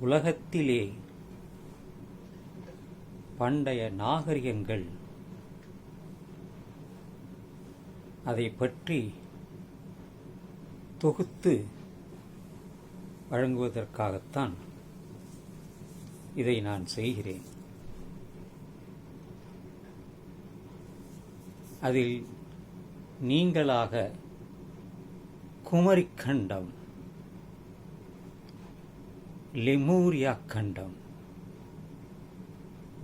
உலகத்திலே பண்டைய நாகரிகங்கள் அதை பற்றி தொகுத்து வழங்குவதற்காகத்தான் இதை நான் செய்கிறேன். அதில் நீங்களாக குமரிக்கண்டம் லிமூரியா கண்டம்.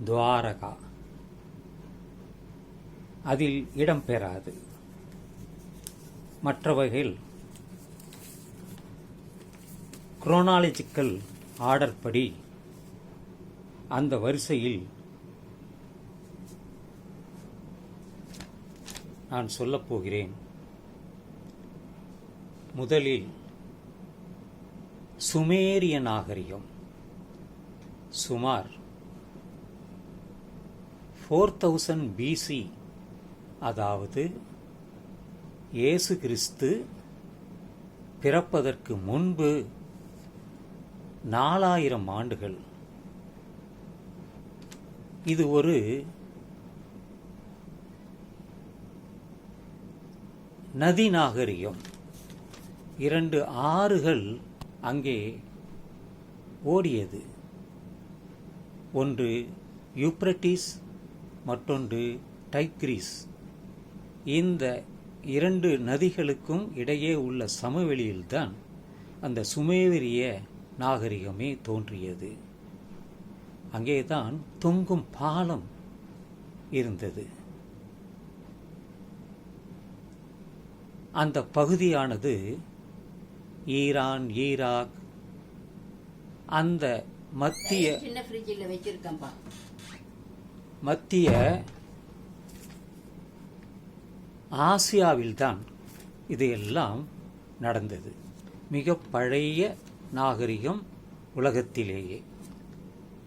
துவாரகா. அதில் இடம்பெறாது மற்றவைகள் குரோனாலஜிக்கல் ஆர்டர் படி அந்த வரிசையில் நான் சொல்லப் போகிறேன். முதலில் சுமேரிய நாகரிகம். சுமார் ஃபோர் தௌசண்ட் பிசி அதாவது இயேசு கிறிஸ்து பிறப்பதற்கு முன்பு நாலாயிரம் ஆண்டுகள். இது ஒரு நதி நாகரிகம். இரண்டு ஆறுகள் அங்கே ஓடியது. ஒன்று யூப்ரட்டிஸ் மற்றொன்று டைக்ரீஸ். இந்த இரண்டு நதிகளுக்கும் இடையே உள்ள சமவெளியில்தான் அந்த சுமேவரிய நாகரிகமே தோன்றியது. அங்கேதான் தொங்கும் பாலம் இருந்தது. அந்த பகுதியானது ஈரான் ஈராக். அந்த மத்திய மத்திய ஆசியாவில்தான் இதையெல்லாம் நடந்தது. மிக பழைய நாகரிகம் உலகத்திலேயே.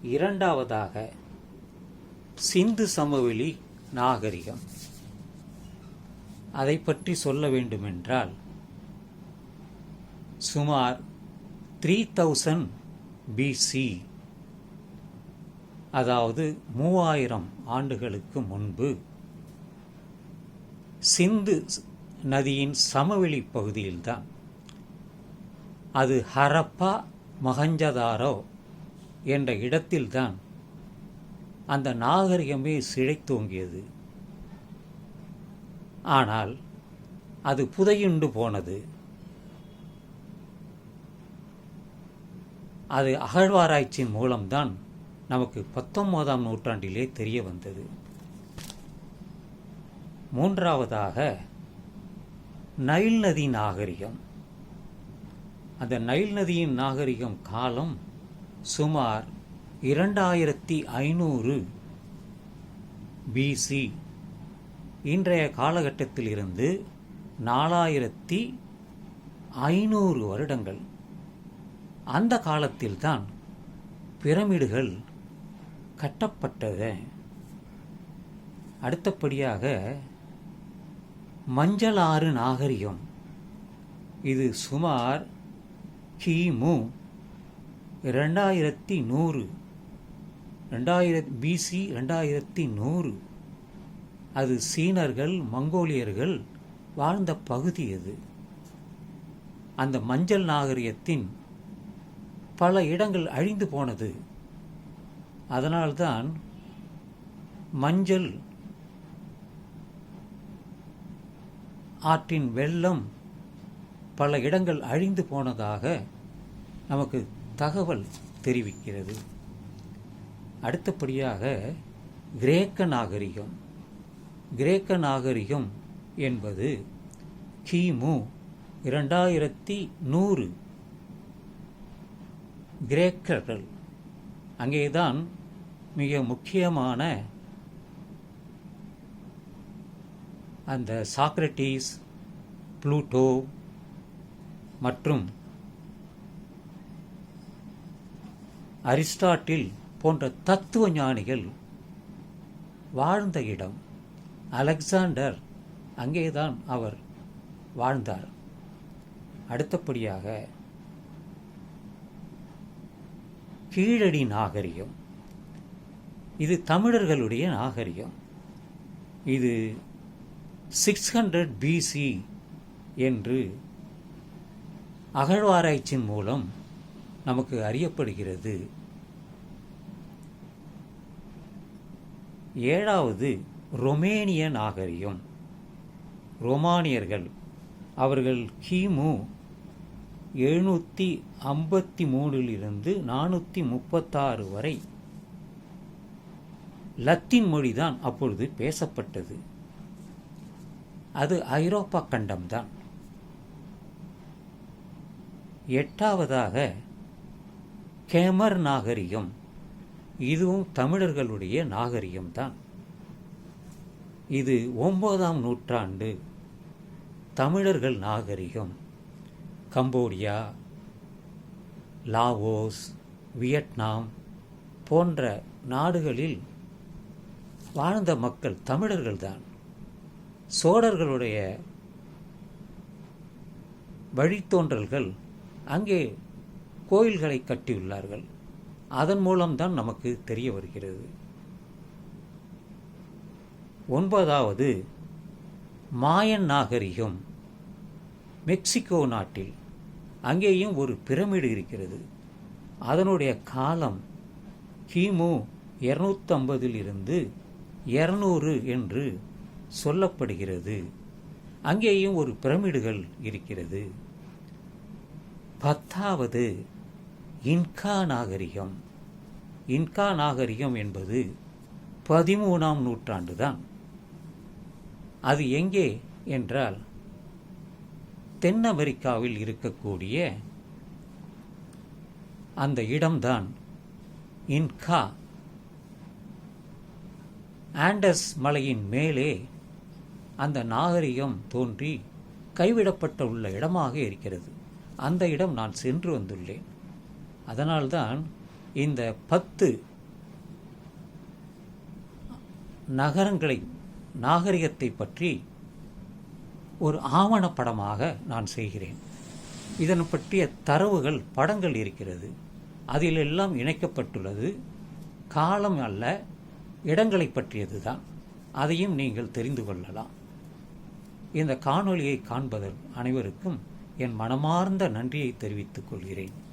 இரண்டாவதாக சிந்து சமவெளி நாகரிகம். அதை பற்றி சொல்ல வேண்டுமென்றால் சுமார் த்ரீ தௌசண்ட் பிசி அதாவது மூவாயிரம் ஆண்டுகளுக்கு முன்பு சிந்து நதியின் சமவெளி பகுதியில்தான். அது ஹரப்பா மகஞ்சதாரோ என்ற இடத்தில்தான் அந்த நாகரிகமே சிழைத்தோங்கியது ஆனால் அது புதையுண்டு போனது. அது அகழ்வாராய்ச்சியின் மூலம்தான் நமக்கு பத்தொன்பதாம் நூற்றாண்டிலே தெரிய வந்தது. மூன்றாவதாக நைல் நதி நாகரிகம். அந்த நைல் நதியின் நாகரிகம் காலம் சுமார் இரண்டாயிரத்தி ஐநூறு பிசி இன்றைய காலகட்டத்தில் இருந்து நாலாயிரத்தி ஐநூறு வருடங்கள். அந்த காலத்தில்தான் பிரமிடுகள் கட்டப்பட்டது அடுத்தபடியாக மஞ்சள் ஆறு நாகரிகம். இது சுமார் கிமு ரெண்டாயிரத்தி நூறு ரெண்டாயிரத்தி பிசி ரெண்டாயிரத்தி நூறு. அது சீனர்கள் மங்கோலியர்கள் வாழ்ந்த பகுதி அது. அந்த மஞ்சள் நாகரிகத்தின் பல இடங்கள் அழிந்து போனது. அதனால்தான் மஞ்சள் ஆற்றின் வெள்ளம் பல இடங்கள் அழிந்து போனதாக நமக்கு தகவல் தெரிவிக்கிறது. அடுத்தபடியாக கிரேக்க நாகரிகம். கிரேக்க நாகரிகம் என்பது கிமு இரண்டாயிரத்தி நூறு கிரேக்கர்கள். அங்கேதான் மிக முக்கியமான அந்த சாக்ரட்டிஸ் ப்ளூட்டோ மற்றும் அரிஸ்டாட்டில் போன்ற தத்துவ ஞானிகள் வாழ்ந்த இடம். அலெக்சாண்டர் அங்கேதான் அவர் வாழ்ந்தார். அடுத்தபடியாக கீழடி நாகரிகம். இது தமிழர்களுடைய நாகரிகம். இது சிக்ஸ் ஹண்ட்ரட் பிசி என்று அகழ்வாராய்ச்சியின் மூலம் நமக்கு அறியப்படுகிறது. ஏழாவது ரொமேனிய நாகரிகம். ரொமானியர்கள் அவர்கள் கிமு எழுநூற்றி ஐம்பத்தி மூணிலிருந்து நானூற்றி முப்பத்தாறு வரை. லத்தீன் மொழிதான் அப்பொழுது பேசப்பட்டது. அது ஐரோப்பா கண்டம்தான். எட்டாவதாக கேமர் நாகரிகம். இதுவும் தமிழர்களுடைய நாகரிகம்தான். இது ஒன்பதாம் நூற்றாண்டு தமிழர்கள் நாகரிகம். கம்போடியா லாவோஸ் வியட்நாம் போன்ற நாடுகளில் வாழ்ந்த மக்கள் தமிழர்கள்தான். சோழர்களுடைய வழித்தோன்றல்கள் அங்கே கோயில்களை கட்டியுள்ளார்கள். அதன் மூலம்தான் நமக்கு தெரிய வருகிறது. ஒன்பதாவது மாயன் நாகரிகம் மெக்சிகோ நாட்டில். அங்கேயும் ஒரு பிரமிடு இருக்கிறது. அதனுடைய காலம் கிமு இரநூத்தம்பதிலிருந்து இரநூறு என்று சொல்லப்படுகிறது. அங்கேயும் ஒரு பிரமிடுகள் இருக்கிறது. பத்தாவது இன்கா நாகரிகம். இன்கா நாகரிகம் என்பது பதிமூணாம் நூற்றாண்டு தான் அது எங்கே என்றால் தென் அமெரிக்காவில் இருக்கக்கூடிய அந்த இடம்தான் இன்கா. ஆண்டஸ் மலையின் மேலே அந்த நாகரிகம் தோன்றி கைவிடப்பட்ட உள்ள இடமாக இருக்கிறது. அந்த இடம் நான் சென்று வந்துள்ளேன். அதனால்தான் இந்த பத்து நகரங்களை நாகரிகத்தை பற்றி ஒரு ஆவணப்படமாக நான் செய்கிறேன். இதன் பற்றிய தரவுகள் படங்கள் இருக்கிறது. அதிலெல்லாம் இணைக்கப்பட்டுள்ளது. காலம் அல்ல இடங்களை பற்றியது தான் அதையும் நீங்கள் தெரிந்து கொள்ளலாம். இந்த காணொளியை காண்பதற்கு அனைவருக்கும் என் மனமார்ந்த நன்றியை தெரிவித்துக் கொள்கிறேன்.